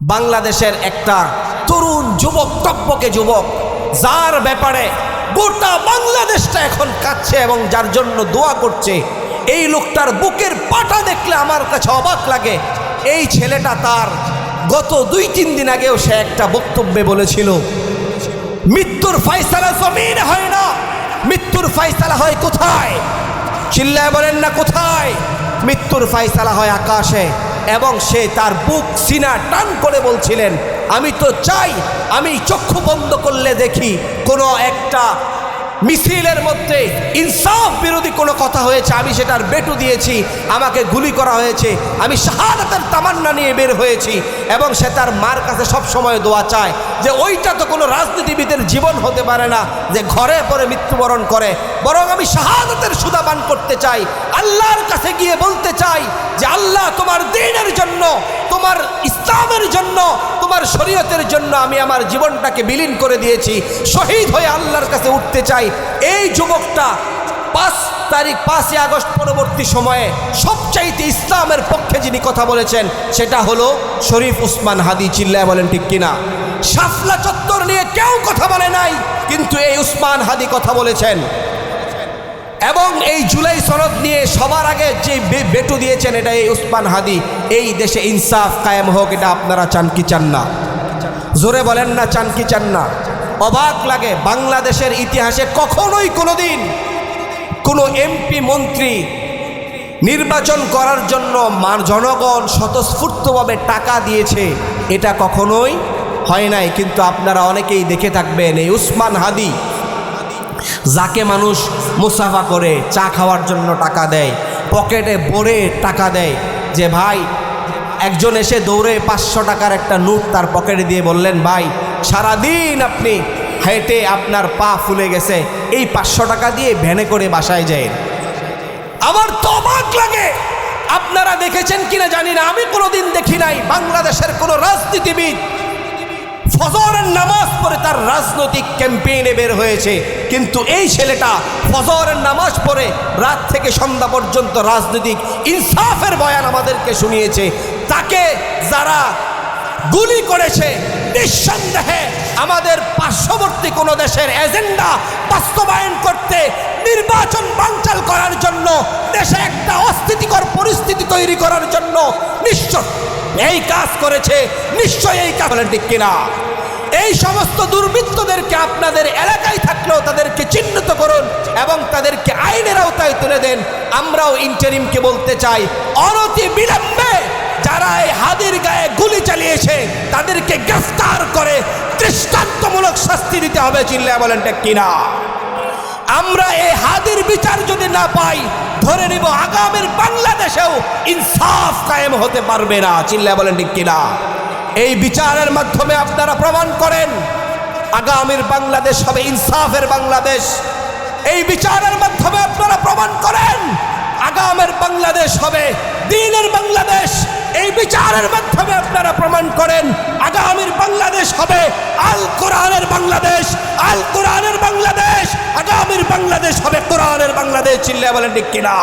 বাংলাদেশের একটা তরুণ যুবক টপ্পকে যুবক, যার ব্যাপারে গোটা বাংলাদেশটা এখন কাচ্ছে এবং যার জন্য দোয়া করছে, এই লোকটার বুকের পাটা দেখলে আমার কাছে অবাক লাগে। এই ছেলেটা তার গত দুই, তিন দিন আগেও সে একটা বক্তব্যে বলেছিল, মৃত্যুর ফাইসালা জমিন হয় না। মৃত্যুর ফাইসালা হয় কোথায়? চিল্লায় বলেন না কোথায়? মৃত্যুর ফাইসালা হয় আকাশে। এবং সে তার বুক সিনা টান করে বলছিলেন, আমি তো চাই, আমি চক্ষু বন্ধ করলে দেখি কোনো একটা মিছিলের মধ্যে ইনসাফ বিরোধী কোনো কথা হয়েছে, আমি সেটার বেটু দিয়েছি, আমাকে গুলি করা হয়েছে, আমি শাহাদাতের তামান্না নিয়ে বের হয়েছি এবং সে তার মার কাছে সব সময় দোয়া চায় যে ওইটা তো কোনো রাজনীতিবিদের জীবন হতে পারে না যে ঘরে পরে মৃত্যুবরণ করে। বরং আমি শাহাদাতের সুদাবান করতে চাই, আল্লাহর কাছে গিয়ে বলতে চাই যে আল্লাহ তোমার দিনের জন্য, তোমার ইসলামের জন্য তোমার শরীয়তের জন্য আমি আমার জীবনটাকে বিলীন করে দিয়েছি। শহীদ হয়ে আল্লাহর কাছে উঠতে চাই। এই যুবকটা পাঁচ তারিখ, পাঁচই আগস্ট পরবর্তী সময়ে সবচাইতে ইসলামের পক্ষে যিনি কথা বলেছেন, সেটা হলো শরীফ উসমান হাদি। চিল্লায় বলেন, ঠিক কিনা? শাফলা চত্বর নিয়ে কেউ কথা বলে নাই, কিন্তু এই উসমান হাদি কথা বলেছেন। সনদ নিয়ে সবার আগে যে বেটু দিয়েছেন, এটা এই উসমান হাদি। এই দেশে ইনসাফ কায়েম হোক, এটা আপনারা চান কি চান না? জোরে বলেন না, চান কি চান না? অবাক লাগে, বাংলাদেশের ইতিহাসে কখনোই কোনোদিন কোনো এমপি, মন্ত্রী নির্বাচন করার জন্য জনগণ স্বতঃস্ফূর্তভাবে টাকা দিয়েছে, এটা কখনোই হয় নাই। কিন্তু আপনারা অনেকেই দেখে থাকবেন, এই উসমান হাদি যাকে মানুষ মুসাফা করে, চা খাওয়ার জন্য টাকা দেয়, পকেটে ভরে টাকা দেয়, যে ভাই, একজন এসে দৌড়ে পাঁচশো টাকার একটা নোট তার পকেটে দিয়ে বললেন, ভাই, সারাদিন আপনি হেঁটে আপনার পা ফুলে গেছে, এই পাঁচশো টাকা দিয়ে ভ্যানে করে বাসায় যায় আমার তো লাগে। আপনারা দেখেছেন কিনা জানি না, আমি কোনোদিন দেখি নাই বাংলাদেশের কোনো রাজনীতিবিদ ফজরের নামাজ তার রাজনৈতিক ক্যাম্পেইনে বের হয়েছে। কিন্তু এই ছেলেটা ফজরের নামাজ পড়ে রাত থেকে সন্ধ্যা পর্যন্ত রাজনৈতিক ইনসাফের বয়ান আমাদেরকে শুনিয়েছে। তাকে যারা গুলি করেছে, নিঃসন্দেহে আমাদের পার্শ্ববর্তী কোনো দেশের এজেন্ডা বাস্তবায়ন করতে, নির্বাচন বানচাল করার জন্য, দেশে একটা অস্থিতিকর পরিস্থিতি তৈরি করার জন্য নিশ্চয় এই কাজ করেছে নিশ্চয়ই এই কাজ কিনা? এই সমস্ত দুর্বৃত্তদেরকে আপনাদের এলাকায় থাকলেও তাদেরকে চিহ্নিত করুন এবং তাদেরকে আইনের আওতায় তুলে দেন। আমরাও ইন্টারিমকে বলতে চাই, অনতি বিলম্বে যারা এই হাদির গায়ে গুলি চালিয়েছে, তাদেরকে গ্রেফতার করে দৃষ্টান্তমূলক শাস্তি দিতে হবে, চিল্লায় বলেন কিনা? আমরা এই হাদির বিচার যদি না পাই, ধরে নিব আগামীর বাংলাদেশেও ইনসাফ কায়েম হতে পারবে না চিল্লা বলেন কিনা? এই বিচারের মাধ্যমে আপনারা প্রমাণ করেন, আগামীর বাংলাদেশ হবে ইনসাফের বাংলাদেশ। এই বিচারের মাধ্যমে আপনারা প্রমাণ করেন, আগামের বাংলাদেশ হবে দিনের বাংলাদেশ। এই বিচারের মাধ্যমে আপনারা প্রমাণ করেন, আগামীর বাংলাদেশ হবে আল কোরআনের বাংলাদেশ। আল কোরআনের বাংলাদেশ, আগামীর বাংলাদেশ হবে কোরআনের বাংলাদেশ। চিল্লা বলেন ঠিক কিনা?